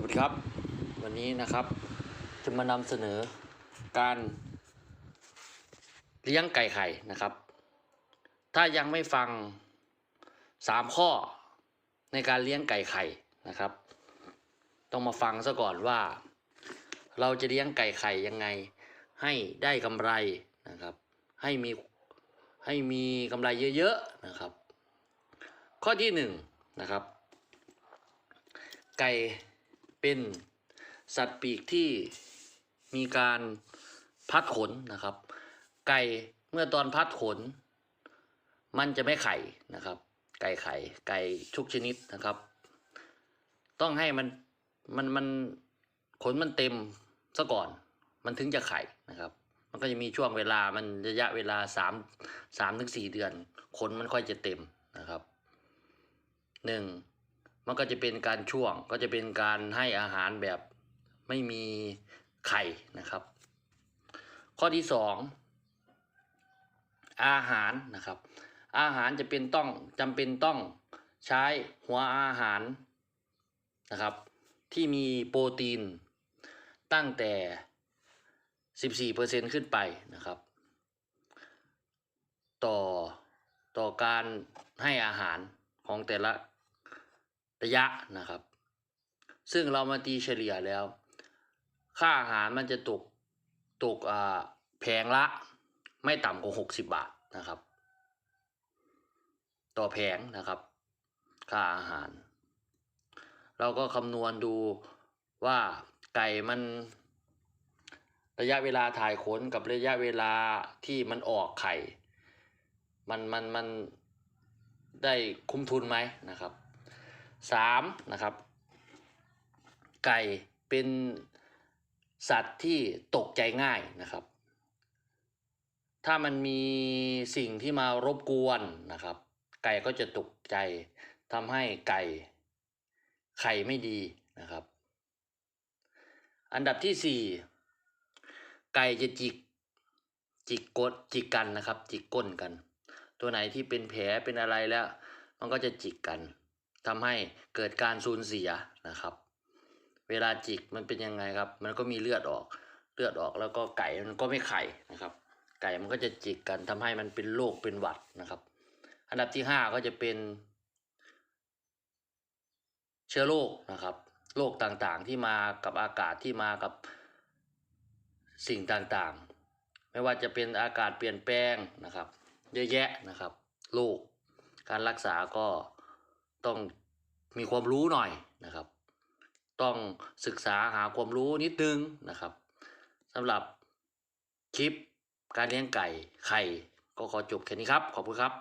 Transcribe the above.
สวัสดีครับ วันนี้นะครับ จะมานำเสนอการเลี้ยงไก่ไข่นะครับ ถ้ายังไม่ฟังสามข้อในการเลี้ยงไก่ไข่นะครับ ต้องมาฟังซะก่อนว่า เราจะเลี้ยงไก่ไข่ยังไง ให้ได้กำไรนะครับ ให้มีให้มีกำไรเยอะๆนะครับ ข้อที่หนึ่งนะครับไก่ เป็นสัตว์ปีกที่มีการพัดขนนะครับ ไก่เมื่อตอนพัดขน มันจะไม่ไข่นะครับ ไก่ไข่ไก่ทุกชนิดนะครับ ต้องให้มันมันมันขนมันเต็มซะก่อน มันถึงจะไข่นะครับ มันก็จะมีช่วงเวลามันระยะเวลาสามสามถึงสี่เดือน ขนมันค่อยจะเต็มนะครับหนึ่ง มันก็จะเป็นการช่วงก็จะเป็นการให้อาหารแบบไม่มีไข่นะครับ ข้อที่สองอาหารนะครับ อาหารจะเป็นต้องจำเป็นต้องใช้หัวอาหารนะครับ ที่มีโปรตีนตั้งแต่ 14%ขึ้นไปนะครับ ต่อต่อการให้อาหารของแต่ละ ระยะนะครับ ซึ่งเรามาตีเฉลี่ยแล้ว ค่าอาหารมันจะตกตกอ่าแพงละ ไม่ต่ำกว่าหกสิบบาทนะครับ ต่อแผงนะครับ ค่าอาหาร เราก็คำนวณดูว่าไก่มันระยะเวลาถ่ายขนกับระยะเวลาที่มันออกไข่ มันมันมันได้คุ้มทุนไหมนะครับ สามนะครับ ไก่เป็นสัตว์ที่ตกใจง่ายนะครับ ถ้ามันมีสิ่งที่มารบกวนนะครับ ไก่ก็จะตกใจทำให้ไก่ไข่ไม่ดีนะครับ อันดับที่สี่ไก่จะจิกจิกกดจิกกันนะครับ จิกก้นกัน ตัวไหนที่เป็นแผลเป็นอะไรแล้ว มันก็จะจิกกัน ทำให้เกิดการสูญเสียนะครับ เวลาจิกมันเป็นยังไงครับ มันก็มีเลือดออก เลือดออกแล้วก็ไก่มันก็ไม่ไข่นะครับ ไก่มันก็จะจิกกันทำให้มันเป็นโรคเป็นหวัดนะครับ อันดับที่ห้าก็จะเป็น เชื้อโรคนะครับโรคต่างๆที่มากับอากาศที่มากับสิ่งต่างๆ ไม่ว่าจะเป็นอากาศเปลี่ยนแปลงนะครับ เยอะแยะนะครับโรคการรักษาก็ ต้องมีความรู้หน่อยนะครับ ต้องศึกษาหาความรู้นิดนึงนะครับสำหรับคลิปการเลี้ยงไก่ไข่ก็ขอจบแค่นี้ครับ ขอบคุณครับ